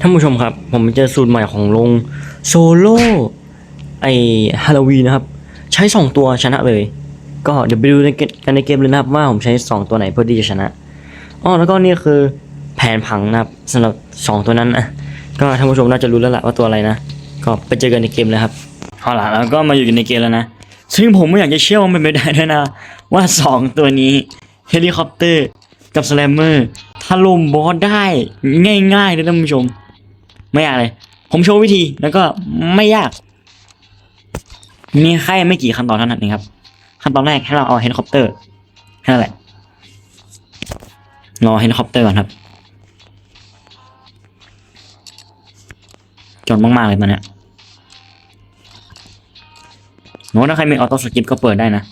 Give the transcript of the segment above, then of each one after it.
ท่านผู้ชมครับ ผมเจอสูตรใหม่ของลงโซโล่ไอฮาโลวีนนะครับ ใช้ 2 ตัวชนะเลย ก็เดี๋ยวไปดูในเกมกันในเกมเลยนะครับว่าผมใช้ 2 ตัวไหนเพื่อที่จะชนะอ๋อแล้วก็นี่คือแผนผังนะครับสำหรับ 2 ตัวนั้นนะก็ท่านผู้ชมน่าจะรู้แล้วละว่าตัวอะไรนะ ก็ไปเจอกันในเกมเลยครับเอาล่ะแล้วก็มาอยู่กันในเกมแล้วนะ ซึ่งผมไม่อยากจะเชื่อว่ามันเป็นไปได้ด้วยนะ ว่า 2 ตัวนี้เฮลิคอปเตอร์กับสแลมเมอร์ถล่มบอสได้ง่ายๆเลยท่านผู้ชม ไม่ยากเลย ผมโชว์วิธีแล้วก็ไม่ยาก มีแค่ไม่กี่ขั้นตอนเท่านั้นเองครับ ขั้นตอนแรกให้เราเอาเฮลิคอปเตอร์แค่นั้นแหละรอเฮลิคอปเตอร์ก่อนครับจนมากๆเลยมันเนี่ยโน้ตถ้าใครมีออโต้สกิปก็เปิดได้นะ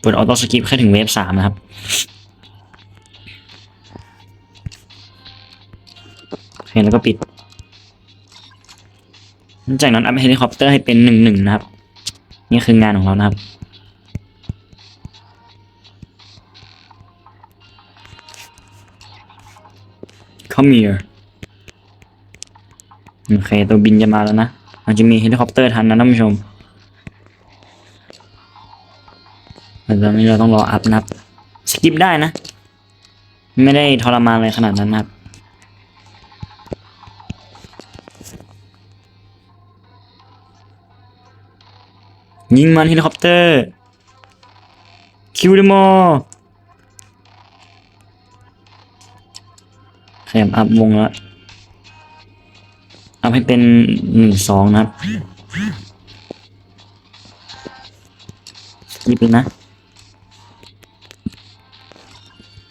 เปิดออโต้สกิปแค่ถึงเวฟสามนะครับ แล้วก็ปิด จากนั้นอัพเฮลิคอปเตอร์ให้เป็นหนึ่งหนึ่งนะครับ นี่คืองานของเรานะครับ Come here โอเค ตัวบินจะมาแล้วนะมันจะมีเฮลิคอปเตอร์ทันนะท่านผู้ชมแต่ตอนนี้เราต้องรออัพนะครับ สกิปได้นะ ไม่ได้ทรมานอะไรขนาดนั้นนะครับ ยิงมันเฮลิคอปเตอร์ คิวเดโมขยับอัพวงแล้วอัพให้เป็นหนึ่งสองนะครับยิบเลยนะ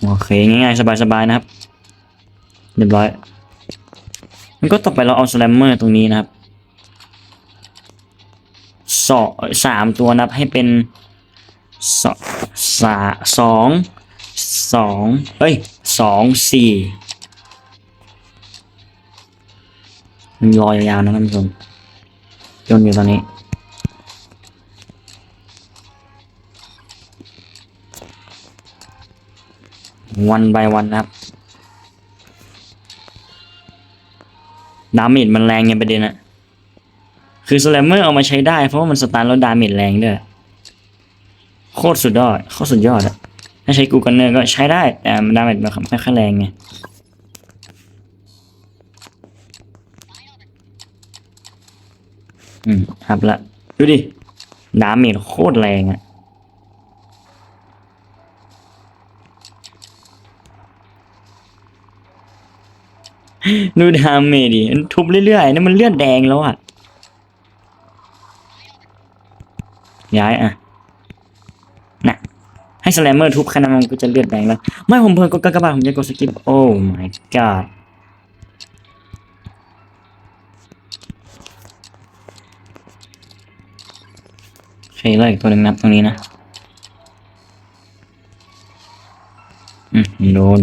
โอเค ง่ายๆ สบาย ๆ นะครับ เรียบร้อย มันก็ต่อไปเราเอาสแลมเมอร์ตรงนี้นะครับ สองสามตัวนับให้เป็นสองสาสองสองเอ้ยสองสี่มันรอยาวๆนะท่านผู้ชมจนอยู่ตอนนี้วันบวันนะครับดาเมจมันแรงไงประเด็นอะ คือสแลมเมอร์เอามาใช้ได้เพราะว่ามันสตาร์แล้วดาเมจแรงด้วยโคตรสุดยอดโคตรสุดยอดอะถ้าใช้กูกันเนอร์ก็ใช้ได้แต่มันดาเมจมันไม่ค่อยแรงไงอืมครับละดูดิดาเมจโคตรแรงอะดูดาเมจดิทุบเรื่อยๆนี่มันเลือดแดงแล้วอะ ย้ายอะน่ะให้สแลมเมอร์ทุบแค่นั้นมันก็จะเลือดแดงแล้ว ไม่ผมเพิ่งกดกระบาดผมจะกดสกิป โอ้ my god โอเคเลยตัวหนึ่งนับตรงนี้นะ อืมโดน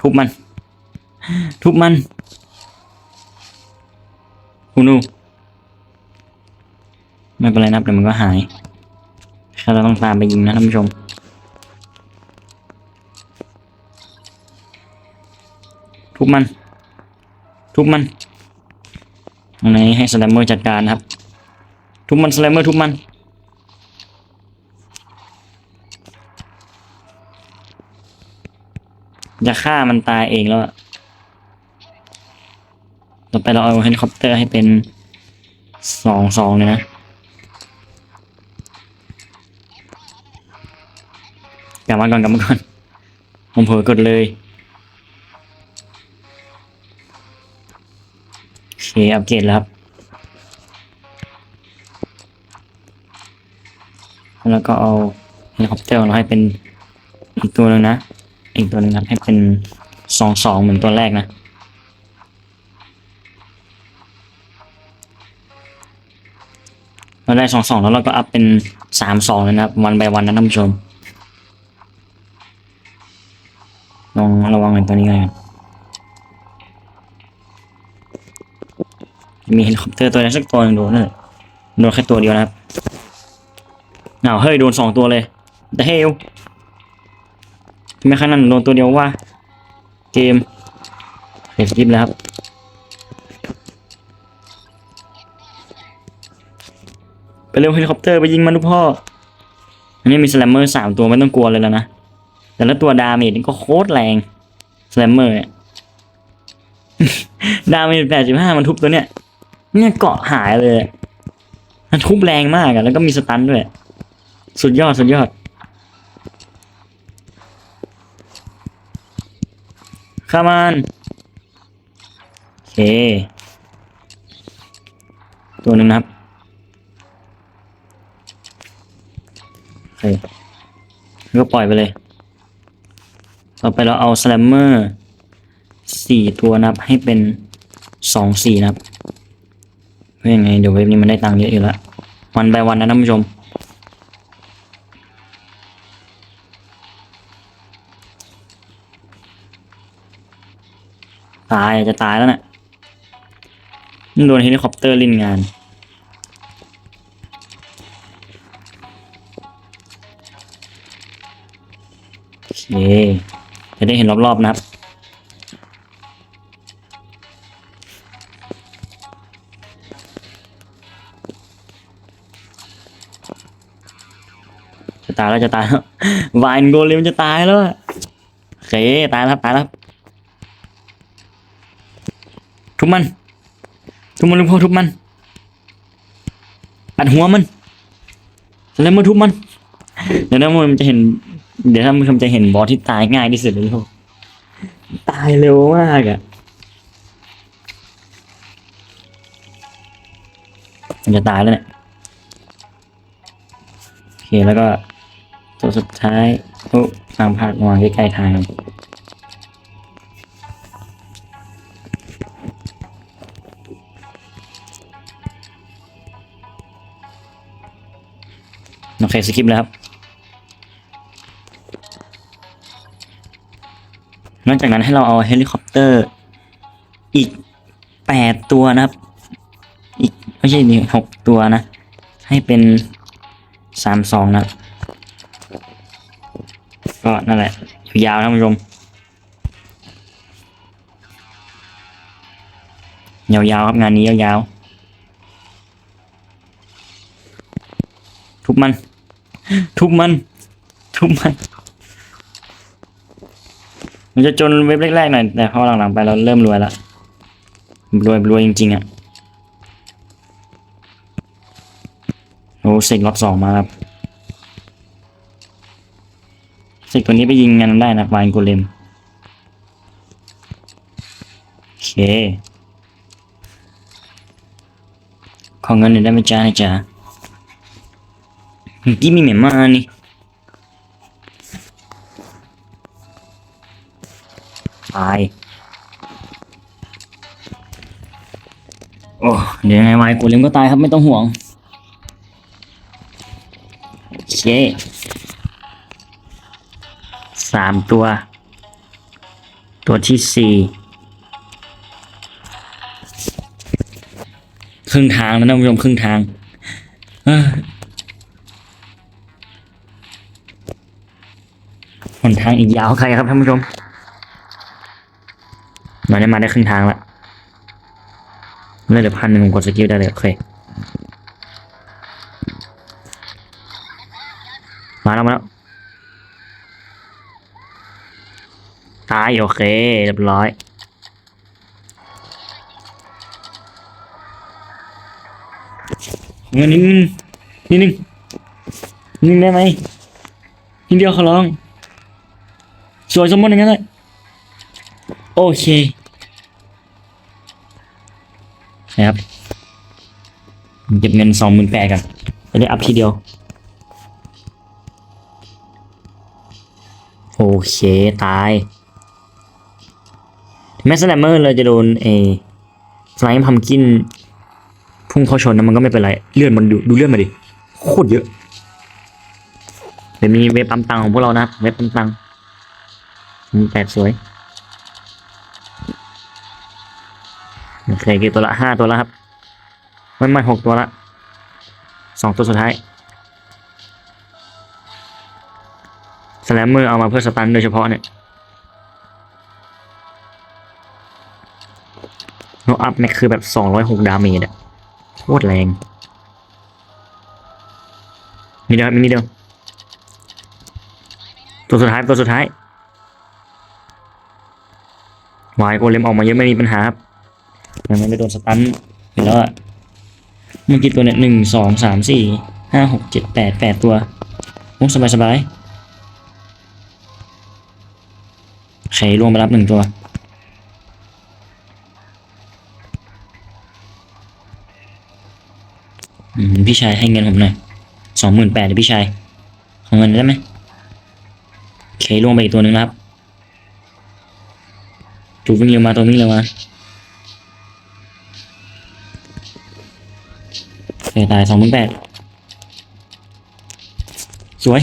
ทุบมัน ทุบมันฮูนูไม่เป็นไรนะเดี๋ยวมันก็หายแค่เราต้องตามไปยิงนะท่านผู้ชม ทุบมัน ทุบมันตรงนี้ให้สแลมเมอร์จัดการนะครับ ทุบมันสแลมเมอร์ทุบมันจะฆ่ามันตายเองแล้วอะ ต่อไปเราเอาเฮลิคอปเตอร์ให้เป็นสองสองเลยนะ กลับมาก่อนกลับมาก่อน ผมเผลอกดเลย โอเค อัปเกรดแล้วครับ แล้วก็เอาเฮลิคอปเตอร์เราให้เป็นอีกตัวหนึงนะ อีกตัวหนึงครับให้เป็นสองสองเหมือนตัวแรกนะ เราได้สองสองแล้วเราก็อัพเป็นสามสองเลยนะครับ วันไปวันนะท่านผู้ชมลองระวังไอ้ตัวนี้กันมีเฮลิคอปเตอร์ตัวไหนสักตัวหนึงโดนเลยโดนแค่ตัวเดียวนะครับอ้าวเฮ้ยโดนสองตัวเลยแต่เฮลทำไมขนาดนั้นโดนตัวเดียววะเกมเฟสกิปแล้วครับ เร็วเฮลิคอปเตอร์ไปยิงมันทุกพ่อ อันนี้มีสแลมเมอร์สามตัวไม่ต้องกลัวเลยแล้วนะ แต่ละตัวดาเมจนี่ก็โคตรแรงสแลมเมอร์เนี่ยดาเมจแปดสิบห้ามันทุบตัวเนี้ยเนี่ยเกาะหายเลย มันทุบแรงมากอะแล้วก็มีสตันด้วย สุดยอดสุดยอด ข้ามันโอเค ตัวหนึ่งนะครับ โอ เคก็ปล่อยไปเลย ต่อไปเราเอาสแลมเมอร์สี่ตัวนับให้เป็นสองสี่นับเพื่อยังไงเดี๋ยวเว็บนี้มันได้ตังค์เยอะอยู่ล้ววันไปวันนะท่านผู้ชม ตายจะตายแล้วนะ่ะโดนเฮลิคอปเตอร์ลินงาน จะได้เห็นรอบๆนะครับ จะตายแล้วจะตายแล้ววายโกเลมจะตายแล้วโอเคตายแล้วตายแล้วทุบมัน ทุบมันลูกพ่อทุบมัน อัดหัวมันแล้วมาทุบมัน เดี๋ยวนะมันจะเห็น เดี๋ยวท่านผู้ชมจะเห็นบอสที่ตายง่ายที่สุดเลยลูกตายเร็วมากอะมันจะตายแล้วเนี่ยโอเคแล้วก็ตัวสุดท้ายโอ้ตามภาพวางใกล้ๆทางโอเคสกิปแล้วครับ นอกจากนั้นให้เราเอาเฮลิคอปเตอร์อีกแปดตัวนะครับ อีกไม่ใช่นี่หกตัวนะ ให้เป็นสามสองนะก็นั่นแหละ ยาวๆนะท่านผู้ชมยาวๆครับงานนี้ยาวๆทุบมัน ทุบมัน ทุบมัน มันจะจนเว็บแรกๆหน่อยแต่พอหลังๆไปเราเริ่มรวยละรวยรวยจริงๆอะ่ะโอ้เสกล็อตสองมาครับเสกตัวนี้ไปยิงงานได้นะวายโกเลมโอเคขอเงินหน่อยได้ไหมจ้านะจ๊ะเมื่อกี้มีเหม็นมานี่ ตาย โอ้เดี๋ยวยังไงวายโกเลมก็ตายครับไม่ต้องห่วงโอเคสามตัว ตัวที่สี่ครึ่งทางแล้วนะคุณผู้ชมครึ่งทางหนทางอีกยาวใครครับท่านผู้ชม มาได้มาได้ครึ่งทางละเลือดเหลือพันหนึ่งผมกดสกิลได้เลยโอเคมาแล้วมาแล้วตายโอเคเรียบร้อยเงินนิดนึงนิดนึงนิดนึงได้ไหมนิดเดียวขอร้องสวยสมบูรณ์อย่างนั้นเลยโอเค นะครับเก็บเงินสองหมื่นแปดกันจะได้อัพทีเดียว โอเค ตายแม้สแลมเมอร์เลยจะโดนเอฟลายพัมกิน พุ่งเข้าชนนะมันก็ไม่เป็นไร เลื่อดมันดูดูเลื่อดมาดิ โคตรเยอะเดี๋ยวมีเว็บปั๊มตังของพวกเรานะ เว็บปั๊มตังมีแปดสวย โอเคกี่ตัวละห้าตัวแล้วครับไม่ไม่หกตัวละสองตัวสุดท้ายสแลมเมอร์เอามาเพื่อสตันโดยเฉพาะเนี่ยโนอัพแม็กคือแบบสองร้อยหกดาเมจอะโคตรแรงมีเดียวมีนิดเดียวตัวสุดท้ายตัวสุดท้ายวายโกเลมออกมาเยอะไม่มีปัญหาครับ ยังไม่ได้โดนสตันเห็นแล้วอะเมื่อกี้ตัวเนี่ยหนึ่งสองสามสี่ห้าหกเจ็ดแปดแปดตัวโอ้สบายสบายไขลวงไปรับหนึ่งตัวพี่ชายให้เงินผมหน่อยสองหมื่นแปดเดี๋ยวพี่ชายขอเงินได้ไหมโอเคลวงไปอีกตัวหนึ่งครับจูวิ่งเร็วมาตัววิ่งเร็วมา ตายสองหมื่นแปดสวย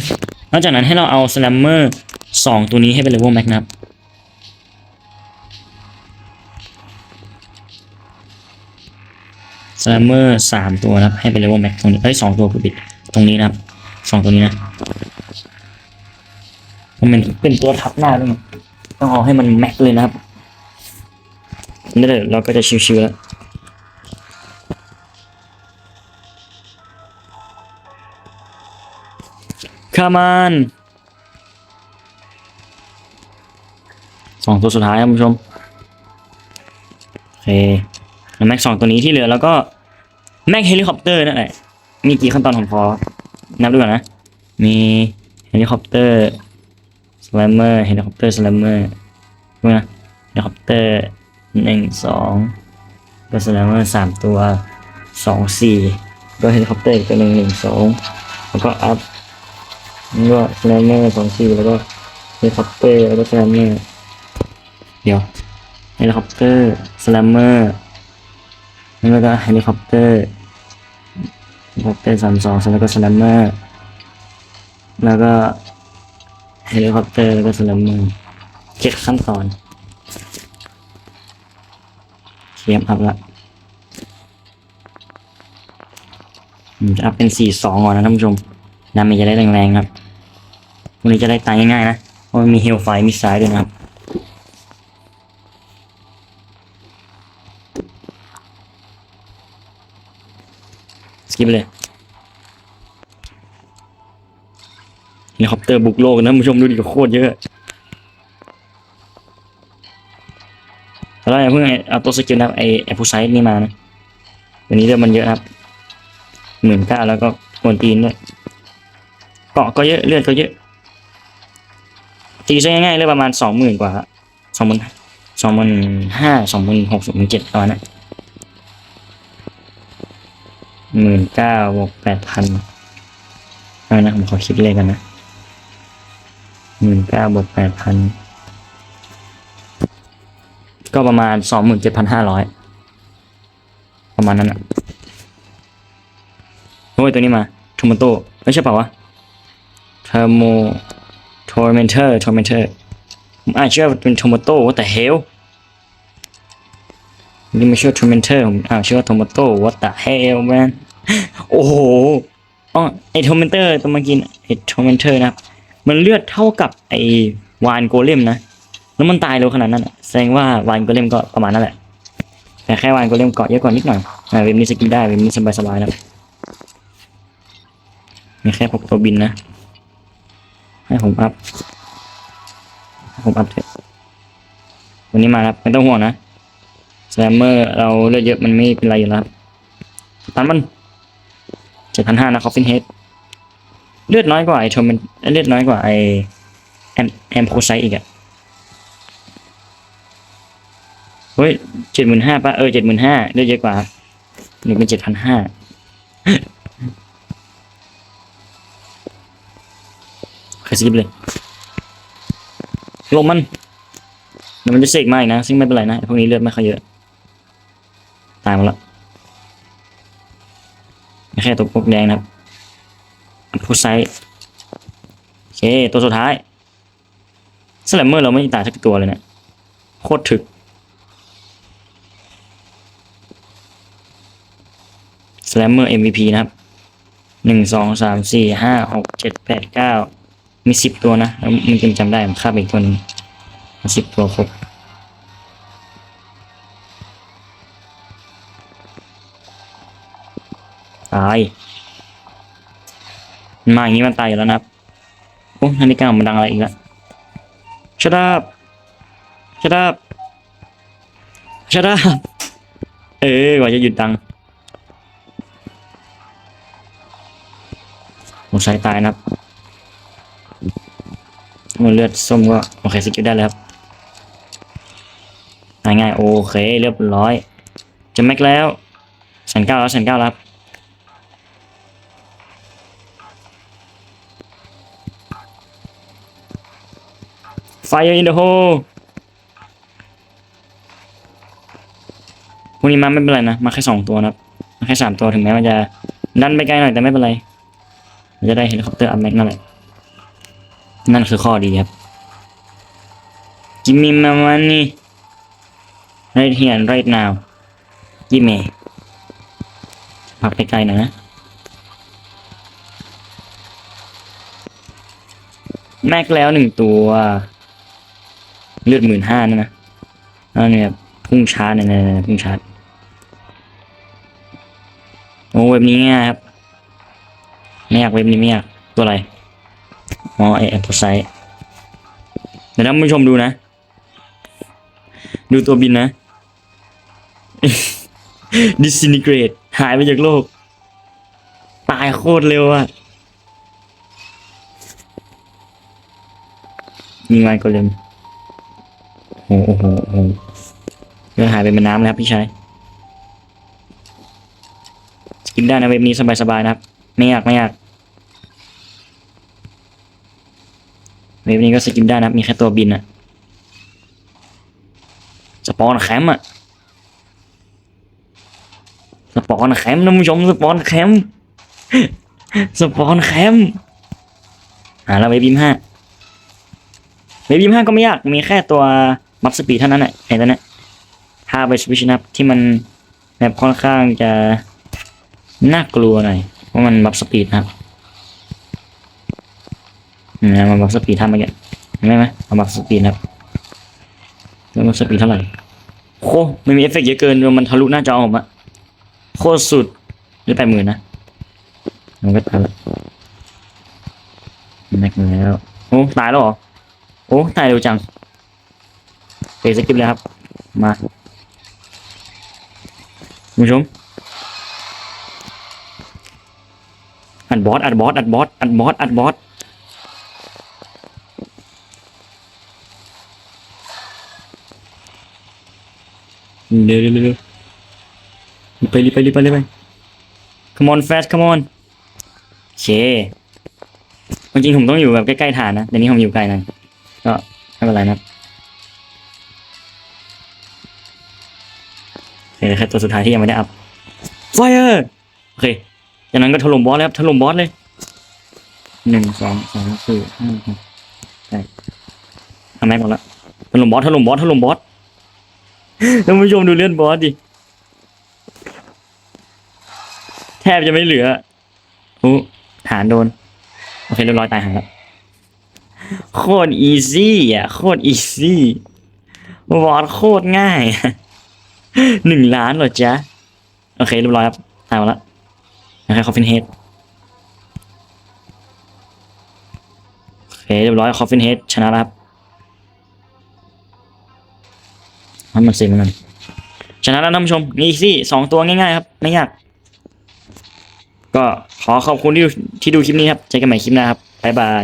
นอกจากนั้นให้เราเอาสแลมเมอร์สองตัวนี้ให้เป็นเลเวลแม็กนะครับสแลมเมอร์สามตัวนะครับ ให้เป็นเลเวลแม็กตรงนี้เอ้ยสองตัวผู้ผิดตรงนี้นะครับสองตัวนี้นะมันเป็นเป็นตัวทับหน้าด้วยต้องเอาให้มันแม็กเลยนะครับนี่เลยเราก็จะชิวๆแล้ว คามันสองตัวสุดท้ายครับคุณผู้ชม โอเคแล้วแม็กสองตัวนี้ที่เหลือแล้วก็ แม็กเฮลิคอปเตอร์นั่นแหละ มีกี่ขั้นตอนของพอนับดูก่อนนะ มีเฮลิคอปเตอร์สแลมเมอร์เฮลิคอปเตอร์สแลมเมอร์ใช่ไหมนะเฮลิคอปเตอร์หนึ่งสองก็สแลมเมอร์สามตัวสองสี่ก็เฮลิคอปเตอร์อีกตัวหนึ่งหนึ่งสองแล้วก็อัพ ก็สแลมเมอร์สองสี่แล้วก็เฮลิคอปเตอร์แล้วก็สแลมเมอร์เดี๋ยวเฮลิคอปเตอร์สแลมเมอร์แล้วก็เฮลิคอปเตอร์เฮลิคอปเตอร์สามสองแล้วก็สแลมเมอร์แล้วก็เฮลิคอปเตอร์แล้วก็สแลมเมอร์เจ็ดขั้นตอนเทียมอัพละผมจะอัพเป็นสี่สองก่อนนะท่านผู้ชมดาเมจจะได้แรงๆครับ วันนี้จะได้ตายง่ายๆนะเพราะมันมีเฮลไฟมีสายด้วยนะครับสกิปเลยเฮลิคอปเตอร์บุกโลกนะผู้ชมดูดิโคตรเยอะแล้วอย่าเพิ่งเอาตัวสกิลนะไอไอผู้ไซส์นี่มานะวันนี้เรื่องมันเยอะครับหมื่นเก้าแล้วก็โกนตีนด้วยเกาะก็เยอะเลือดก็เยอะ ตีซะง่ายๆเลยประมาณสองหมื่นกว่าสองหมื่นสองหมื่นห้าสองหมื่นหกสองหมื่นเจ็ดประมาณนั้นหมื่นเก้าบวกแปดพันเอานะผมขอคิดเลขกันนะหมื่นเก้าบวกแปดพันก็ประมาณสองหมื่นเจ็ดพันห้าร้อยประมาณนั้นอะโอ้ยตัวนี้มาทอมโตไม่ใช่เปล่าวะเทอร์โม ทอร์เมนเทอร์ทอร์เมนเทอร์ผมอ่านชื่อว่าเป็นทอมโตว่าแต่เฮลนี่ไม่ใช่อร์เมนเทอร์ผมอ่านชื่อว่าทอมโต what the hell man โอ้โหอ๋อไอทอร์เมนเตอร์ตัวเมื่อกี้น่ะไอทอร์เมนเทอร์นะครับ มันเลือดเท่ากับไอวานโกเลมนะ แล้วมันตายเร็วขนาดนั้นแสดงว่าวานโกเลมก็ประมาณนั้นแหละ แต่แค่วานโกเลมเกาะเยอะกว่านิดหน่อยอ่าเวมนี้สกินได้เวมนี้สบายๆนะมีแค่พกตัวบินนะ ให้ผมอัพให้ผมอัพเถอะวันนี้มาครับไม่ต้องห่วงนะแลมเมอร์เราเลือดเยอะมันไม่เป็นไรอยู่แล้วครับตันมันเจ็ดพันห้านะคอฟฟินเฮดเลือดน้อยกว่าไอโทมันเลือดน้อยกว่าไอแอมแอมโพไซอีกอะเฮ้ยเจ็ดหมื่นห้าป่ะเออเจ็ดหมื่นห้าเลือดเยอะกว่าหนึ่งเป็นเจ็ดพันห้า รสกิปเลยลงมันเดี๋ยวมันจะเสกมาอีกนะ ซึ่งไม่เป็นไรนะพวกนี้เลือดไม่ค่อยเยอะ ตายหมดแล้วแค่ตัวพวกแดงนะครับผู้ไซส์โอเค ตัวสุดท้ายสแลมเมอร์เราไม่ตายสักตัวเลยเนะี่ยโคตรถึกสแลมเมอร์ MVP นะครับหนึ่งสองสามสี่ห้าหกเจ็ดแปดเก้า มีสิบตัวนะแล้วมันจำจำได้ผมฆ่าไปอีกตัวหนึงสิบตัวครบตายมาอย่างนี้มันตายอยู่แล้วนะครับโอ้นาฬิกามันดังอะไรอีกล้ว shut up shut up shut up เออกว่าจะหยุดดังผมใช้ตายนะครับ มันเลือดส้มก็โอเคสกิลได้เลยครับง่ายๆโอเค เรียบร้อย จะแม็กแล้วแสนเก้าแล้วแสนเก้าแล้วครับ Fire in the hole พวกนี้มาไม่เป็นไรนะ มาแค่สองตัวนะครับ มาแค่สามตัวถึงแม้มันจะดันไปไกลหน่อยแต่ไม่เป็นไรมันจะได้เฮลิคอปเตอร์อัพแม็กนั่นแหละ นั่นคือข้อดีครับ Give me my money right here and right now Give me พักไปไกลหน่อยนะแม็กแล้วหนึ่งตัวเลือดหมื่นห้านั่นะนั่นเนี่ยพุ่งชาร์จเนี่ยเนี่ยพุ่งชาร์จโอ้เว็บนี้ง่ายครับไม่อยากเว็บนี้ไม่อยากตัวอะไร อ๋อไอแอปไซต์เดี๋ยวท่านผู้ชมดูนะ ดูตัวบินนะ disintegrate หายไปจากโลก ตายโคตรเร็วอะยิงไว้ก็เร็วโอ้โหโอ้โหโหเรื่อหายไปเป็นน้ำแล้วครับพี่ชายกินได้นะเว็บนี้สบายๆนะครับ ไม่ยากไม่ยาก เว็บนี้ก็สกินได้นะ มีแค่ตัวบินอะสปอนแคมป์อะสปอนแคมป์นะผู้ชมสปอนแคมป์สปอนแคมป์อ่าแล้วเว็บบิมห้าเว็บยี่ห้าก็ไม่ยาก มีแค่ตัวมัฟสปีดเท่านั้นแหละไอ้ตัวนี้ถ้าไปสวิชนับที่มันแบบค่อนข้างจะน่ากลัวหน่อยเพราะมันบัฟสปีดนะครับ อืมมันบัฟสปีดทำมาแกเห็นไหมไหมมันบัฟสปีดนะครับแล้วมันสปีดเท่าไหร่โคไม่มีเอฟเฟกต์เยอะเกินจนมันทะลุหน้าจอผมอะโคตรสุดได้แปดหมื่นนะมันก็ตายแล้วแม็กแล้วโอ้ตายแล้วเหรอโอ้ตายเร็วจังเปสกิปเลยครับ มาคุณผู้ชมอัดบอสอัดบอสอัดบอสอัดบอสอัดบอส เร็วเร็วเร็วเร็วไปรีบไปรีบไปรีบไป come on fast come on เคจริงผมต้องอยู่แบบใกล้ๆฐานนะแต่นี้ผมอยู่ไกลหน่อยก็ไม่เป็นไรนะครับโอเคแค่ตัวสุดท้ายที่ยังไม่ได้อัพไฟเออร์โอเคจากนั้นก็ถล่มบอสเลยครับถล่มบอสเลยหนึ่งสองสามสี่ห้าหกแปดทำแม็กหมดละถล่มบอสถล่มบอสถล่มบอส ท่านผู้ชมดูเลื่อนบอสดิ แทบจะไม่เหลือโอ้ฐานโดน โอเคเรียบร้อยตายหาแล้ว โคตรอีซี่อะ โคตรอีซี่วอดโคตรง่ายหนึ่งล้านเหรอจ๊ะ โอเคเรียบร้อยครับตายหมดแล้วนะครับคอฟฟินเฮดโอเคเรียบร้อยคอฟฟินเฮดชนะแล้วครับ ทำมันเซ็งมันชนะแล้วท่านผู้ชมนี่สิสองตัวง่ายๆครับ ไม่ยาก ก็ขอขอบคุณที่ดูที่ดูคลิปนี้ครับเจอกันใหม่คลิปหน้าครับบ๊ายบาย